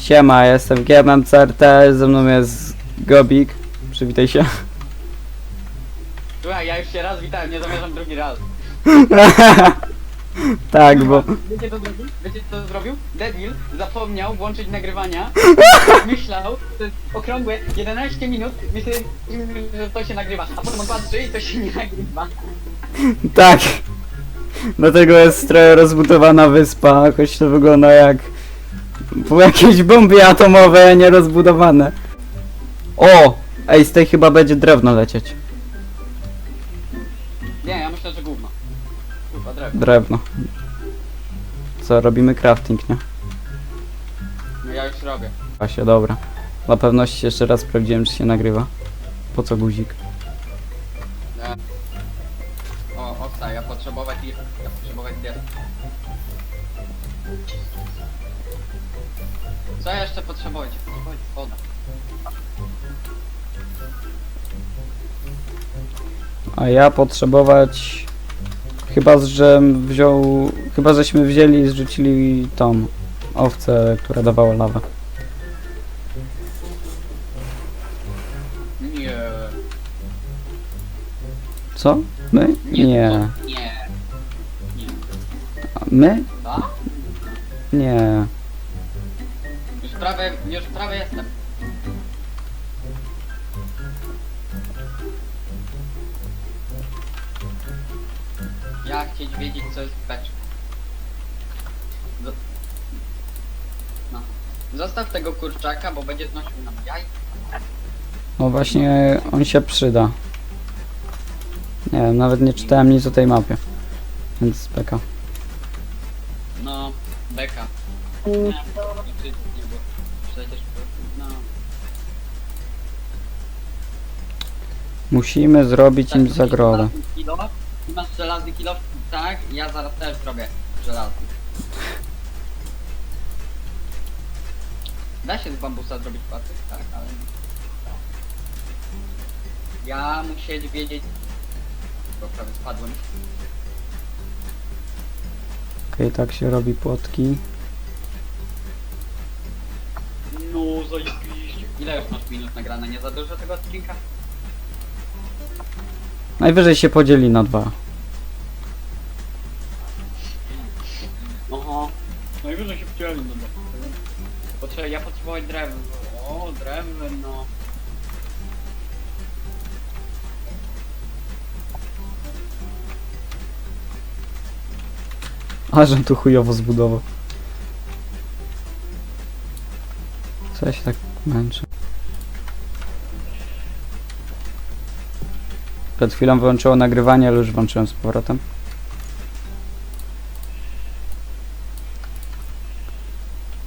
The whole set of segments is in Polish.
Siema, jestem GMM CRT, ze mną jest Gobik. Przywitaj się. Słuchaj, ja już się raz witałem, nie zamierzam drugi raz. tak, bo... Wiecie co zrobił? Wiecie co zrobił? Debil zapomniał włączyć nagrywania. Myślał, to jest okrągłe 11 minut, myślę, że to się nagrywa. A potem on patrzy i to się nie nagrywa. Tak. Dlatego jest trochę rozbudowana wyspa, choć to wygląda jak... Po jakieś bomby atomowe nierozbudowane. O! Ej, z tej chyba będzie drewno lecieć. Nie, ja myślę, że gówno. Kurwa, drewno. Drewno. Co, robimy crafting, nie? No ja już robię. Właśnie, dobra. Dla pewności jeszcze raz sprawdziłem, czy się nagrywa. Po co guzik? Ja... O, owca, ja potrzebować i... Ja potrzebować. Co jeszcze? Potrzebować woda. A ja potrzebować... Chyba, że wziął... Chyba, żeśmy wzięli i zrzucili tą owcę, która dawała lawę. Nie. Co? My? Nie. Nie. Nie. A My? Nie. Już prawie, już prawie jestem. Ja chcieć wiedzieć co jest w beczku. No. Zostaw tego kurczaka, bo będzie znosił nam jaj. No właśnie, on się przyda. Nie wiem, nawet nie czytałem nic o tej mapie. Więc speka. No, beka. Nie, nie, nie, bo przecież no. Musimy zrobić im Tak, zagrodę. Ty masz żelazny kilo? Tak, ja zaraz też zrobię żelazny. Da się z bambusa zrobić patyk? Tak, ale... Ja musieć wiedzieć... Bo prawie spadłem. Okej, tak się robi płotki. No, zajebiście. Ile już masz minut nagrane? Nie za dużo tego odcinka? Najwyżej się podzieli na dwa. Oho. Najwyżej się wciąłem do Potrzebuję, ja potrzebuję drewno. O, drewno. A, że tu chujowo zbudował. Co ja się tak męczę? Przed chwilą wyłączyło nagrywanie, ale już włączyłem z powrotem.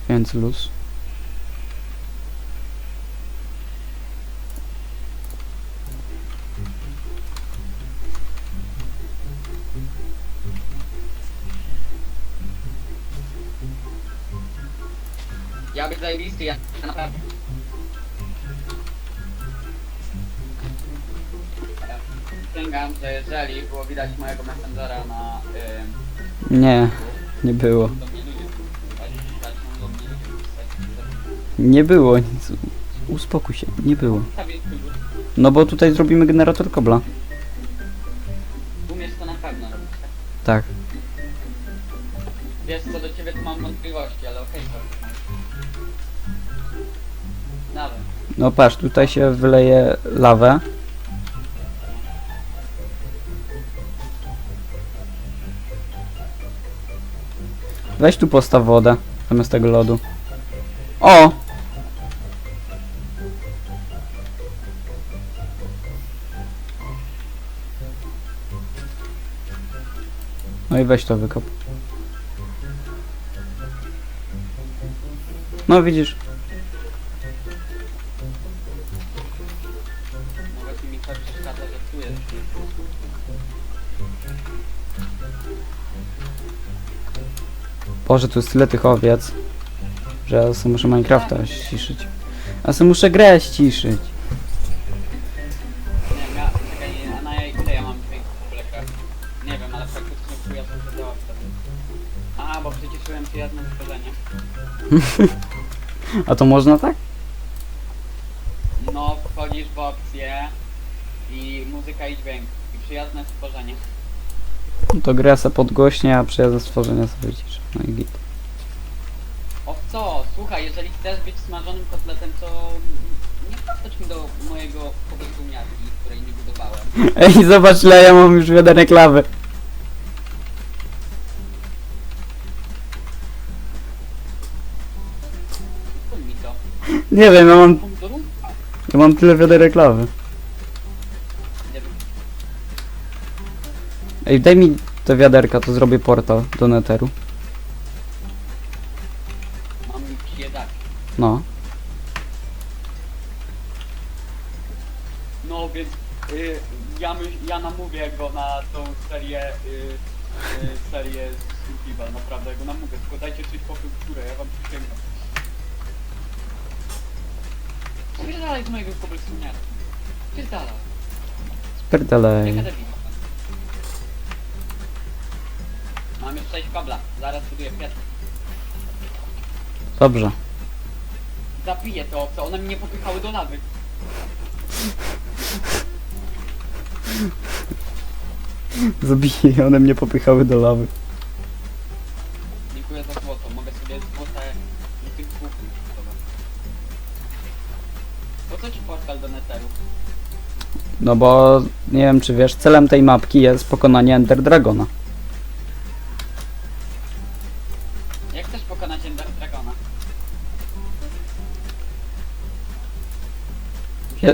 Więc luz. Ja być zajebisty, ja naprawdę. Przysięgam, że jeżeli było widać mojego messengera na... Ym, Nie, nie było. Nie było nic. Uspokój się, nie było. No bo tutaj zrobimy generator kobla. Umiesz to na pewno robić, tak? Tak. Wiesz co do ciebie to mam wątpliwości, ale okej, to Nawet. No patrz, tutaj się wyleje lawę. Weź tu postaw wodę zamiast tego lodu. O! No i weź to wykop. No widzisz. Boże, tu jest tyle tych owiec, że ja sobie muszę Minecrafta ściszyć. Ja sobie muszę grę ściszyć. A to można tak? No, wchodzisz w opcję i muzyka i dźwięk. I przyjazne stworzenie. No to gra se podgłośnie, a przyjazne stworzenia sobie ciszę. No i git. O co? Słuchaj, jeżeli chcesz być smażonym kotletem, to nie podchodź mi do mojego pobytumiarki, której nie budowałem. Ej, zobacz ile ja mam już wiaderek lawy. Kup mi to. Nie wiem, ja mam, Pomidorów? ja mam tyle wiaderek lawy. Ej, daj mi te wiaderka, to zrobię portal do neteru. Mam dać. No. No więc y, ja, my, ja namówię go na tą serię, y, y, serię z piwa, naprawdę go namówię, tylko dajcie coś po w górę, ja wam przysięgam. Spierdalaj z mojego kobysunia. Spierdalaj. Nie Spierdalej. będę 6 kobla, zaraz buduję kwiat. Dobrze. Zabiję to, co one mnie popychały do lawy. Zabiję, one mnie popychały do lawy. Dziękuję za złoto, mogę sobie złote i tych kupować. Po co ci portal do neteru? No bo, nie wiem czy wiesz, celem tej mapki jest pokonanie Ender Dragona.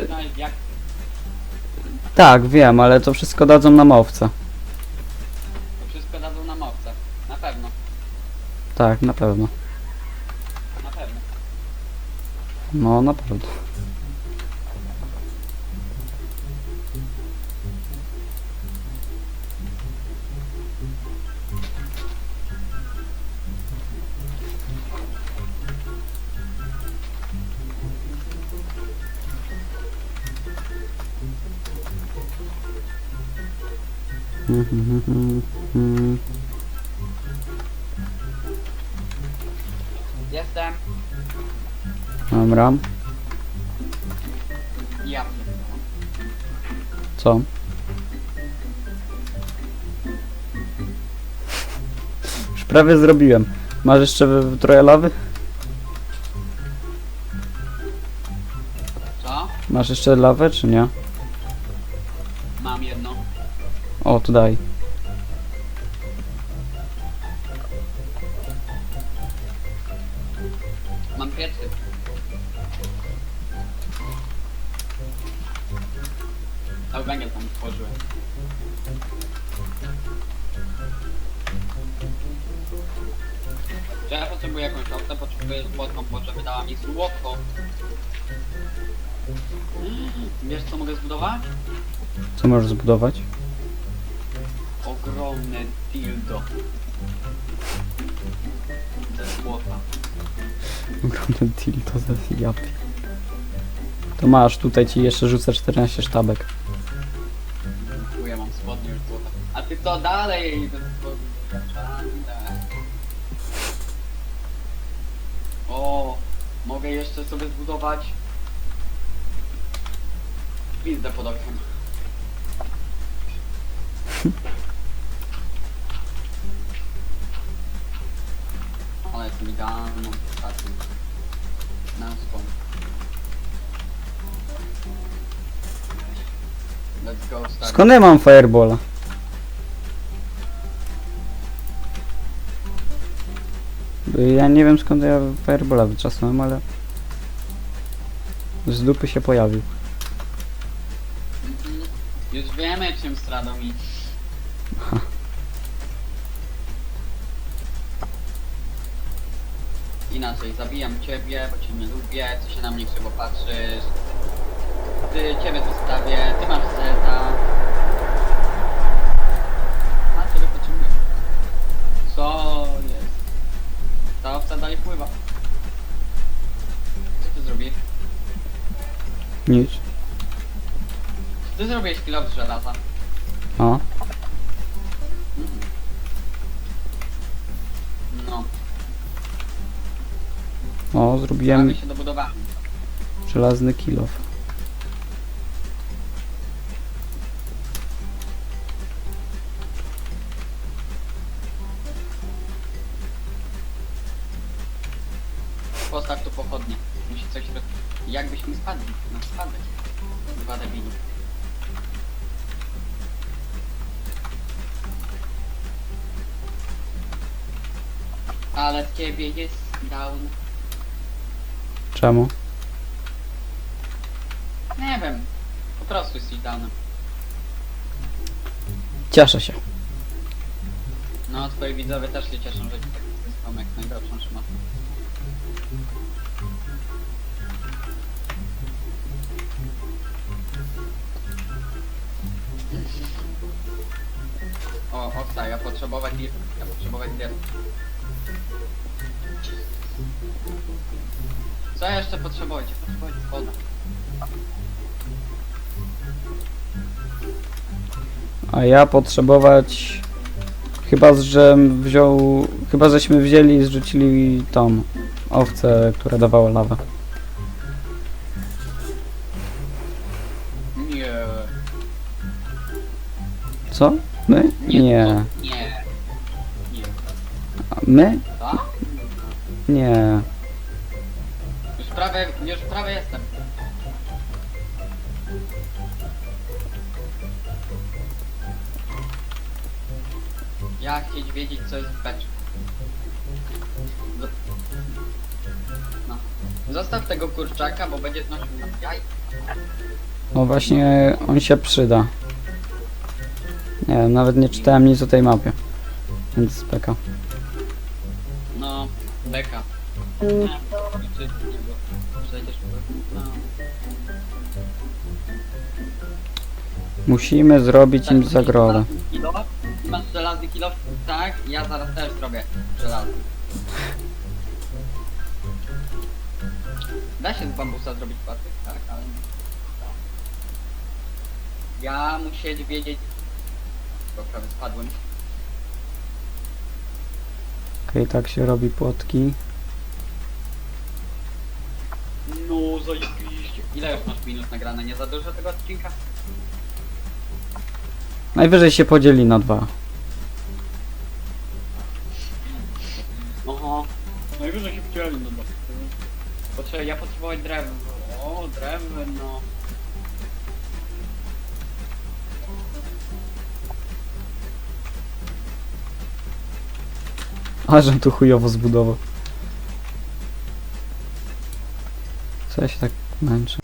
Ja- jak? Tak, wiem, ale to wszystko dadzą nam owce. To wszystko dadzą nam owce. Na pewno, Tak, na pewno. na pewno. No, naprawdę. Jestem. Dobra, Ja co? Już prawie zrobiłem. Masz jeszcze w- trochę lawy? Co? Masz jeszcze lawę, czy nie? Mam jedno. O, tu daj. Mam piecy. Cały węgiel tam tworzyłem. Czy ja potrzebuję jakąś owcę, potrzebuję złotą, bo żeby dała mi złoto. Wiesz co mogę zbudować? Co możesz zbudować? Ogromne dildo. Ze złota. Ogromny deal to za japie. To masz, tutaj ci jeszcze rzucę 14 sztabek. Tu ja mam spodnie już złota. A ty to dalej! Spodnie. O, mogę jeszcze sobie zbudować pizdę pod. Stacją. Na skąd. Let's go, start. Skąd ja mam firebola? Ja nie wiem skąd ja firebola wyczasnąłem, ale... Z dupy się pojawił. Mhm. Już wiemy czym stradą mi. Inaczej, zabijam ciebie, bo cię nie lubię, ty się na mnie krzywo patrzysz. Ty, ciebie zostawię, ty masz zeta. A, ciebie potrzebuję. Co jest? Ta owca dalej pływa. Co ty zrobisz? Nic. Ty zrobiłeś kilo z żelaza. O. zrobiłem Prawie się dobudowałem. żelazny kilof. Postaw tu pochodnie. Musi coś roz... Jakbyśmy spadli na spadek. Dwa debili. Ale z ciebie jest down. Czemu? Nie wiem. Po prostu jesteś downem. Cieszę się. No, twoi widzowie też się cieszą, że ci tak wyspą jak najgorszą szmatą. O, oksa, ja potrzebować dir, ja potrzebować dir. Co jeszcze potrzebujecie? Potrzebujecie woda. A ja potrzebować... Chyba, że wziął... Chyba, żeśmy wzięli i zrzucili tą owcę, która dawała lawę. Nie. Co? My? Nie. Nie. Nie. A my? Tak? Nie. Już prawie, już prawie jestem. Ja chcieć wiedzieć co jest w beczku. Z- No. Zostaw tego kurczaka, bo będzie znosił nam jaj. No właśnie, on się przyda. Nie wiem, nawet nie czytałem nic o tej mapie. Więc speka. No, beka. Nie, Musimy zrobić im zagrodę. Masz żelazny kilo? Tak, ja zaraz też zrobię żelazny. Da się z bambusa zrobić patyk? Tak, ale nie. Ja musieć wiedzieć... Bo prawie spadłem. Okej, tak się robi płotki. No, zajebiście. Ile już masz minut nagrane? Nie za dużo tego odcinka? Najwyżej się podzieli na dwa. Oho. Najwyżej się wciąłem, no bo... Potrzebuję, ja potrzebuję drewno. O, drewno. A, żem tu chujowo zbudował. Co ja się tak męczę?